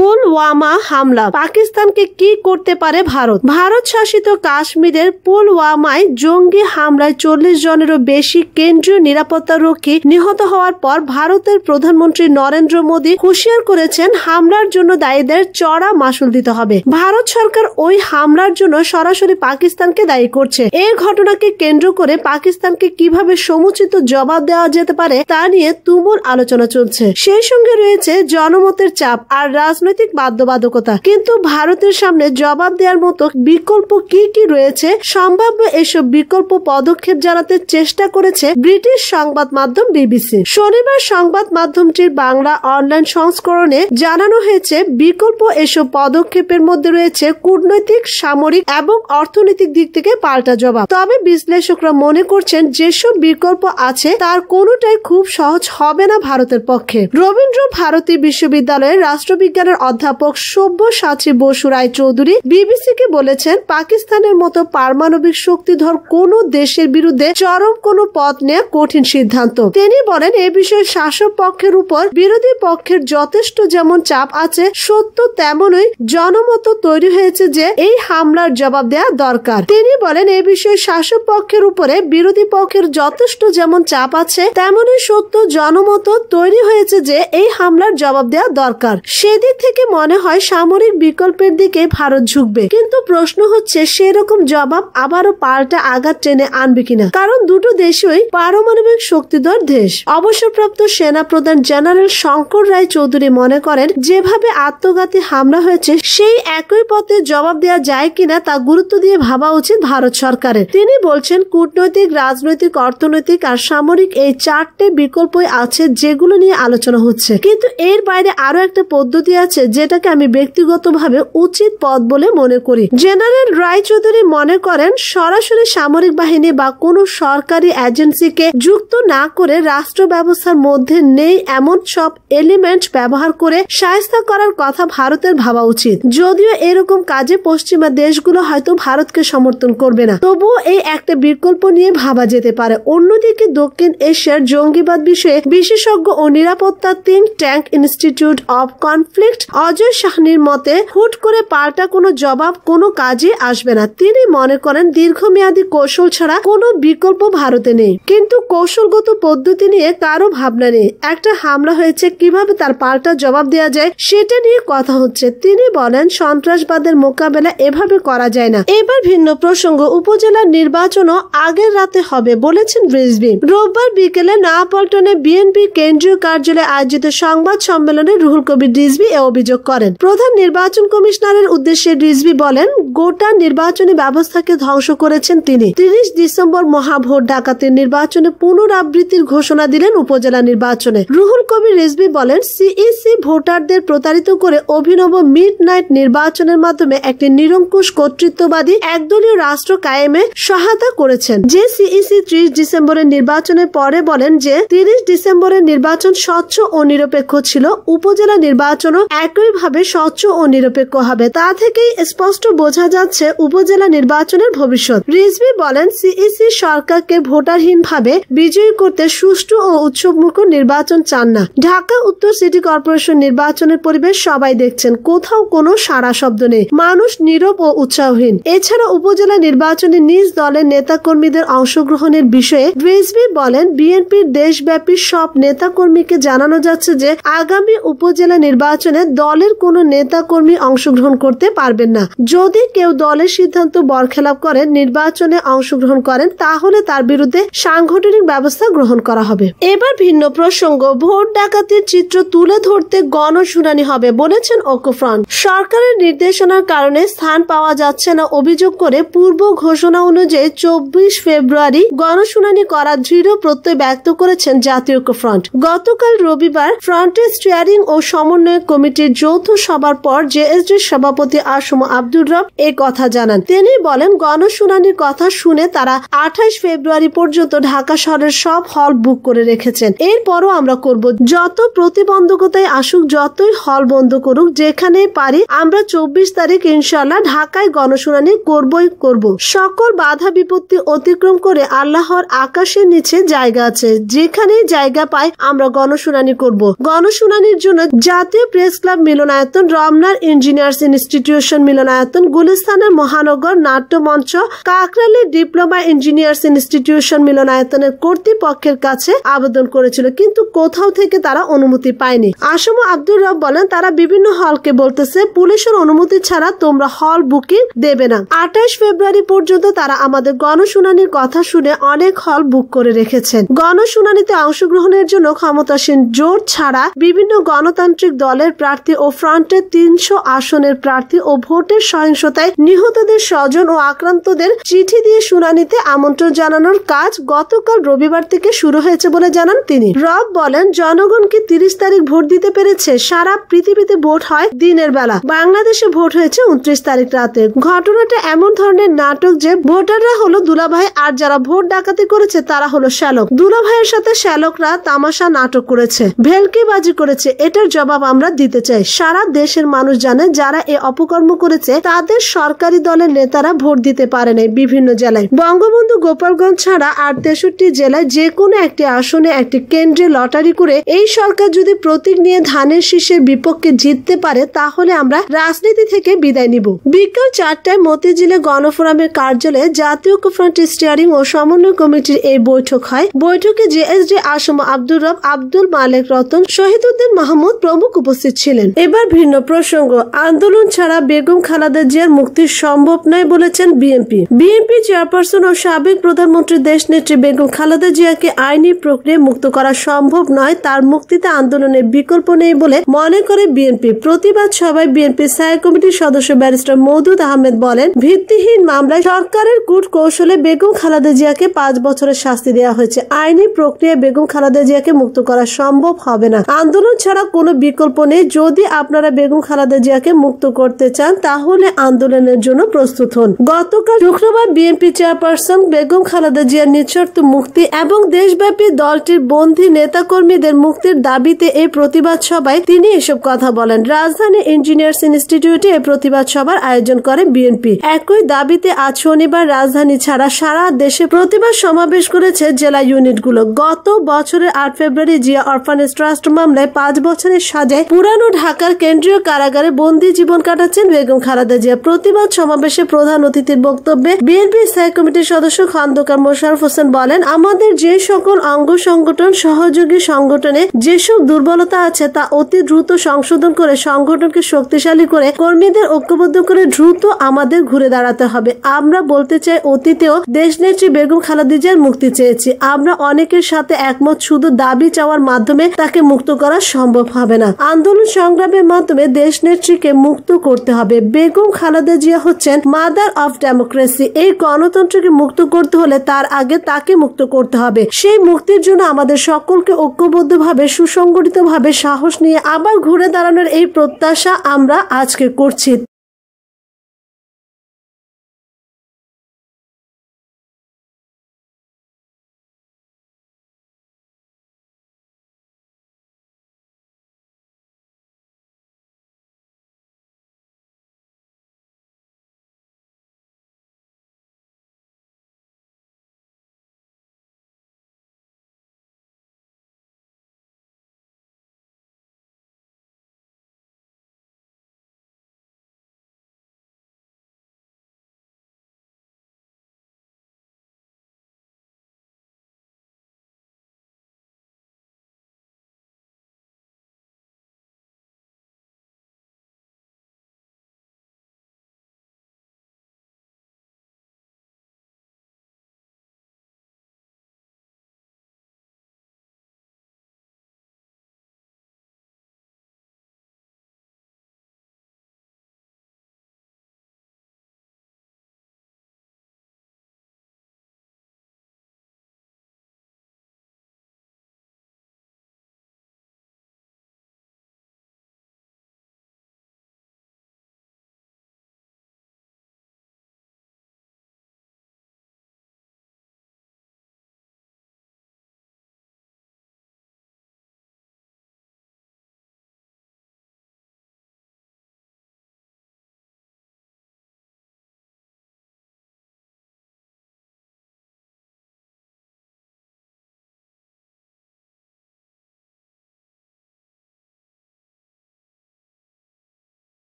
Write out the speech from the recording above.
ফুল পুলওয়ামা হামলা। পাকিস্তানকে কি করতে পারে ভারত? ভারত শাসিত কাশ্মীরের পুলওয়ামায় জঙ্গি হামলায় চল্লিশ জনেরও বেশি কেন্দ্রীয় নিরাপত্তা রক্ষী নিহত হওয়ার পর ভারতের প্রধানমন্ত্রী নরেন্দ্র মোদী হুঁশিয়ার করেছেন, হামলার জন্য দায়ীদের চড়া মাসুল দিতে হবে। ভারত সরকার ওই হামলার জন্য সরাসরি পাকিস্তানকে দায়ী করছে। এই ঘটনাকে কেন্দ্র করে পাকিস্তানকে কীভাবে সমুচিত জবাব দেওয়া যেতে পারে তা নিয়ে তুমুল আলোচনা চলছে। সেই সঙ্গে রয়েছে জনমতের চাপ আর রাজনৈতিক বাধ্যবাধকতা। কিন্তু ভারতের সামনে জবাব দেওয়ার মতো বিকল্প কি কি রয়েছে? সম্ভাব্য এসব বিকল্প পদক্ষেপ জানাতে চেষ্টা করেছে ব্রিটিশ সংবাদ মাধ্যম বিবিসি। শনিবার সংবাদ মাধ্যমটির বাংলা অনলাইন সংস্করণে জানানো হয়েছে, বিকল্প এসব পদক্ষেপের মধ্যে রয়েছে কূটনৈতিক, সামরিক এবং অর্থনৈতিক দিক থেকে পাল্টা জবাব। তবে বিশ্লেষকরা মনে করছেন, যেসব বিকল্প আছে, তার কোনোটাই খুব সহজ হবে না ভারতের পক্ষে। রবীন্দ্র ভারতী বিশ্ববিদ্যালয়ের রাষ্ট্রবিজ্ঞানের অধ্যাপক সব্যসাচী বসু রায় চৌধুরী বিবিসিকে বলেছেন, পাকিস্তানের মতো পারমাণবিক শক্তিধর কোন দেশের বিরুদ্ধে চরম কোনো পথ নেওয়া কঠিন সিদ্ধান্ত। তিনি বলেন, এ বিষয়ে শাসক পক্ষের উপর বিরোধী পক্ষের যথেষ্ট যেমন চাপ আছে, সত্য তেমনই জনমত তৈরি হয়েছে যে এই হামলার জবাব দেওয়া দরকার। তিনি বলেন, এ বিষয়ে শাসক পক্ষের উপরে বিরোধী পক্ষের যথেষ্ট যেমন চাপ আছে, তেমনই সত্য জনমত তৈরি হয়েছে যে এই হামলার জবাব দেওয়া দরকার। সেদিক থেকে মনে হয় সামরিক বিকল্পের দিকে ভারত ঝুঁকবে। কিন্তু প্রশ্ন হচ্ছে, সেরকম জবাব আবারও পাল্টা আঘাত টেনে আনবে কিনা? কারণ দুটো দেশই পারমাণবিক শক্তিধর দেশ। অবসরপ্রাপ্ত সেনা প্রধান জেনারেল শঙ্কর রায় চৌধুরী মনে করেন, যেভাবে আত্মঘাতী হামলা হয়েছে, সেই একই পথে জবাব দেওয়া যায় কিনা তা গুরুত্ব দিয়ে ভাবা উচিত ভারত সরকারের। তিনি বলছেন, কূটনৈতিক, রাজনৈতিক, অর্থনৈতিক আর সামরিক এই চারটে বিকল্পই আছে যেগুলো নিয়ে আলোচনা হচ্ছে। কিন্তু এর বাইরে আরও একটা পদ্ধতি আছে যেটাকে আমি ব্যক্তিগতভাবে উচিত পথ বলে মনে করি। জেনারেল রায়চৌধুরী মনে করেন, সরাসরি সামরিক বাহিনী বা কোনো সরকারি এজেন্সিকে যুক্ত না করে রাষ্ট্র ব্যবস্থার মধ্যে নেই এমন সব এলিমেন্ট ব্যবহার করে সায়স্তা করার কথা ভারতের ভাবা উচিত। যদিও এরকম কাজে পশ্চিমা দেশগুলো হয়তো ভারতকে সমর্থন করবে না। তবুও এই একটা বিকল্প নিয়ে ভাবা যেতে পারে। অন্যদিকে দক্ষিণ এশিয়ার জঙ্গিবাদ বিষয়ে বিশেষজ্ঞ ও নিরাপত্তা think tank institute of conflict Ajay সাহনির মতে, হুট করে পাল্টা কোনো জবাব কোনো কাজে আসবে না। তিনি মনে করেন দীর্ঘমেয়াদী কৌশল ছাড়া কোনো বিকল্প ভারতে নেই। কিন্তু কৌশলগত পদ্ধতি নিয়ে কারও ভাবনা নেই। একটা হামলা হয়েছে, কীভাবে তার পাল্টা জবাব দেওয়া যায় সেটা নিয়ে কথা হচ্ছে। তিনি বলেন, সন্ত্রাসবাদের মোকাবেলা এভাবে করা যায় না। এবার ভিন্ন প্রসঙ্গ উপজেলার নির্বাচনও আগের রাতে হবে বলেছেন রিজভি। রোববার বিকেলে নয়াপল্টনে বিএনপি কেন্দ্রীয় কার্যালয়ে আয়োজিত সংবাদ সম্মেলনে রুহুল কবির রিজভি এ অভিযোগ করেন। প্রধান নির্বাচন কমিশনারের উদ্দেশ্যে রিজভি বলেন, গোটা নির্বাচনী ব্যবস্থাকে ধ্বংস করেছেন তিনি। তিরিশ ডিসেম্বর মহাভোট ডাকাতির নির্বাচনে পুনরাবৃত্তির ঘোষণা দিলেন উপজেলা নির্বাচনে। রুহুল কবির রিজভি বলেন, সিইসি ভোটারদের প্রতারিত করে অভিনব মিড নাইট নির্বাচনের মাধ্যমে একটি নিরঙ্কুশ কর্তৃত্ববাদী একদলীয় রাষ্ট্র কায়েমে সহায়তা করেছেন। যে সিইসি ত্রিশ ডিসেম্বরের নির্বাচনের পরে বলেন যে, তিরিশ ডিসেম্বরের নির্বাচন স্বচ্ছ ও নিরপেক্ষ ছিল। উপজেলা নির্বাচনও একইভাবে স্বচ্ছ ও নিরপেক্ষ হবে। তা থেকেই স্পষ্ট বোঝা যাচ্ছে উপজেলা নির্বাচনের ভবিষ্যৎ। রিজভি বলেন, সিইসি সরকারকে ভোটারহীন ভাবে বিজয়ী করতে সুষ্ঠু ও উৎসবমুখর নির্বাচন চান না। ঢাকা উত্তর সিটি কর্পোরেশন নির্বাচনের পরিবেশ সবাই দেখছেন, কোথাও কোনো সারা শব্দ নেই। মানুষ নীরব ও উৎসাহহীন। এছাড়া উপজেলা নির্বাচনে নিজ দলের নেতাকর্মীদের অংশগ্রহণের বিষয়ে রিজভি বলেন, বিএনপির দেশব্যাপী সব নেতাকর্মীকে জানানো যাচ্ছে যে, আগামী উপজেলা নির্বাচনে দলের কোনো নেতাকর্মী অংশগ্রহণ করতে পারবেন না। যদি কেউ দলের সিদ্ধান্ত বরখেলাপ করেন নির্বাচনে অংশগ্রহণ করেন, তাহলে তার বিরুদ্ধে সাংগঠনিক ব্যবস্থা গ্রহণ করা হবে। এবার ভিন্ন প্রসঙ্গ, ভোট ডাকাতির চিত্র তুলে ধরতে গণশুনানি হবে বলেছেন ঐক্যফ্রন্ট সরকারের নির্দেশনার কারণে স্থান পাওয়া যাচ্ছে না অভিযোগ করে পূর্ব ঘোষণা অনুযায়ী চব্বিশ ফেব্রুয়ারি গণশুনানি করার দৃঢ় প্রত্যয় ব্যক্ত করেছেন জাতীয় ঐক্যফ্রন্ট গতকাল রবিবার ফ্রন্টের স্টিয়ারিং ও সমন্বয় কমিটির যৌথ সভার পর জেএসডির সভাপতি আসম আব্দুর রব এ কথা জানান। তিনি বলেন, গণশুনানির কথা শুনে তারা আঠাইশ ফেব্রুয়ারি পর্যন্ত ঢাকা শহরের সব হল বুক করে রেখেছেন। এরপরও আমরা করব, যত প্রতিবন্ধকতায় আসুক, যতই হল বন্ধ করুক যেখানে পারি আমরা চব্বিশ তারিখ ইনশাল্লাহ ঢাকায় গণশুনানি করবই করব। সকল বাধা বিপত্তি অতিক্রম করে আল্লাহর আকাশের নিচে জায়গা আছে যেখানে জায়গা পাই আমরা গণশুনানি করব। গণশুনানির জন্য জাতীয় প্রেস ক্লাব মিলন মিলনায়তন রমনার ইঞ্জিনিয়ার্স ইনস্টিটিউশন মিলনায়তন গুলিস্তানের মহানগর নাট্য মঞ্চ কাকরালি ডিপ্লোমা ইঞ্জিনিয়ার্স ইনস্টিটিউশন মিলনায়তনের কর্তৃপক্ষের কাছে আবেদন করেছিল, কিন্তু কোথাও থেকে তারা অনুমতি পায়নি। আসম আব্দুর রব বলেন, তারা বিভিন্ন হলকে বলতেছে, পুলিশের অনুমতি ছাড়া তোমরা হল বুকিং দেবে না। আঠাশ ফেব্রুয়ারি পর্যন্ত তারা আমাদের গণশুনানির কথা শুনে অনেক হল বুক করে রেখেছেন। গণশুনানিতে অংশগ্রহণের জন্য ক্ষমতাসীন জোট ছাড়া বিভিন্ন গণতান্ত্রিক দলের প্রার্থী ও ফ্রন্টের তিনশো আসনের প্রার্থী ও ভোটের সহিংসতায় নিহতদের স্বজন ও আক্রান্তদের চিঠি দিয়ে শুনানিতে আমন্ত্রণ জানানোর কাজ গতকাল রবিবার থেকে শুরু হয়েছে বলে জানান তিনি। রব বলেন, জনগণকে তিরিশ তারিখ ভোট দিতে পেরেছে। সারা পৃথিবীতে ভোট হয় দিনের বেলা। বাংলাদেশে ভোট হয়েছে উনত্রিশ তারিখ রাতে। ঘটনাটা এমন ধরনের নাটক যে ভোটাররা হলো দুলাভাই আর যারা ভোট ডাকাতি করেছে তারা হলো শ্যালক। দুলাভাইয়ের সাথে শ্যালকরা তামাশা নাটক করেছে। ভেলকিবাজি করেছে। এটার জবাব আমরা দিতে চাই। সারা দেশের মানুষ জানে যারা এ অপকর্ম করেছে, তাদের সরকারি দলের নেতারা ভোট দিতে পারে নাই বিভিন্ন জেলায়। বঙ্গবন্ধু গোপালগঞ্জ ছাড়া আর তেষট্টি জেলায় যে কোনো একটি আসনে একটি কেন্দ্রে লটারি করে এই সরকার যদি প্রতীক নিয়ে ধানের শীষের বিপক্ষে জিততে পারে, তাহলে আমরা রাজনীতি থেকে বিদায় নিব। বিকাল চারটায় মতিঝিলে গণফোরামের কার্যালয়ে জাতীয় ফ্রন্ট স্টিয়ারিং ও সমন্বয় কমিটির এই বৈঠক হয়। বৈঠকে জেএসডি আসম আব্দুর রব, আব্দুল মালেক রতন, শহীদুদ্দিন মাহমুদ প্রমুখ উপস্থিত ছিলেন। এবার ভিন্ন প্রসঙ্গ। আন্দোলন ছাড়া বেগম খালেদা জিয়ার মুক্তি সম্ভব নয় বলেছেন বিএনপি। বিএনপি চেয়ারপারসন ও সাবেক প্রধানমন্ত্রী দেশ নেত্রী বেগম খালেদা জিয়াকে আইনি প্রক্রিয়ায় মুক্ত করা সম্ভব নয়, তার মুক্তিতে আন্দোলনের বিকল্প নেই বলে মনে করে বিএনপি। প্রতিবাদ সভায় বিএনপি স্থায়ী কমিটির সদস্য ব্যারিস্টার মৌদুদ আহমেদ বলেন, ভিত্তিহীন মামলায় সরকারের কূট কৌশলে বেগম খালাদা জিয়াকে পাঁচ বছরের শাস্তি দেওয়া হয়েছে। আইনি প্রক্রিয়ায় বেগম খালাদা জিয়াকে মুক্ত করা সম্ভব হবে না। আন্দোলন ছাড়া কোনো বিকল্প নেই। যদি আপনারা বেগম খালাদা জিয়াকে মুক্ত করতে চান, তাহলে আন্দোলনের জন্য প্রস্তুত হন। গতকাল শুক্রবার বিএনপি চেয়ারপারসন বেগম খালেদা জিয়ার নিঃশর্ত মুক্তি এবং দেশব্যাপী দলটির বন্দী নেতাকর্মীদের মুক্তির দাবিতে এই প্রতিবাদ সভায় তিনি এসব কথা বলেন। রাজধানী ইঞ্জিনিয়ার্স ইনস্টিটিউটে এই প্রতিবাদ সভার আয়োজন করে বিএনপি। একই দাবিতে আজ শনিবার রাজধানী ছাড়া সারা দেশে প্রতিবাদ সমাবেশ করেছে জেলা ইউনিটগুলো। গত বছরের আট ফেব্রুয়ারি জিয়া অরফানেজ ট্রাস্ট মামলায় পাঁচ বছরের সাজায় পুরানো ঢাকার কেন্দ্রীয় কারাগারে বন্দি জীবন কাটাচ্ছেন বেগম খালেদা জিয়া। প্রতিবাদ সমাবেশে প্রধান অতিথির বক্তব্যে বিএনপি স্থায়ী কমিটির সদস্য খন্দকার মোশারফ হোসেন বলেন, আমাদের যে সকল অঙ্গ সংগঠন, সহযোগী সংগঠনে যেসব দুর্বলতা আছে তা অতি দ্রুত সংশোধন করে, সংগঠনকে শক্তিশালী করে, কর্মীদের ঐক্যবদ্ধ করে দ্রুত আমাদের ঘুরে দাঁড়াতে হবে। আমরা বলতে চাই, অতীতেও দেশনেত্রী বেগম খালেদিজার মুক্তি চেয়েছি। আমরা অনেকের সাথে একমত, শুধু দাবি চাওয়ার মাধ্যমে তাকে মুক্ত করা সম্ভব হবে না। আন্দোলন সংগ্রামের মাধ্যমে দেশ নেত্রীকে মুক্ত করতে হবে। বেগম খালেদা জিয়া হচ্ছেন মাদার অফ ডেমোক্রেসি। এই গণতন্ত্রকে মুক্ত করতে হলে তার আগে তাকে মুক্ত করতে হবে। সেই মুক্তির জন্য আমাদের সকলকে ঐক্যবদ্ধভাবে, সুসংগঠিতভাবে সাহস নিয়ে আবার ঘুরে দাঁড়ানোর এই প্রত্যাশা আমরা আজকে করছি।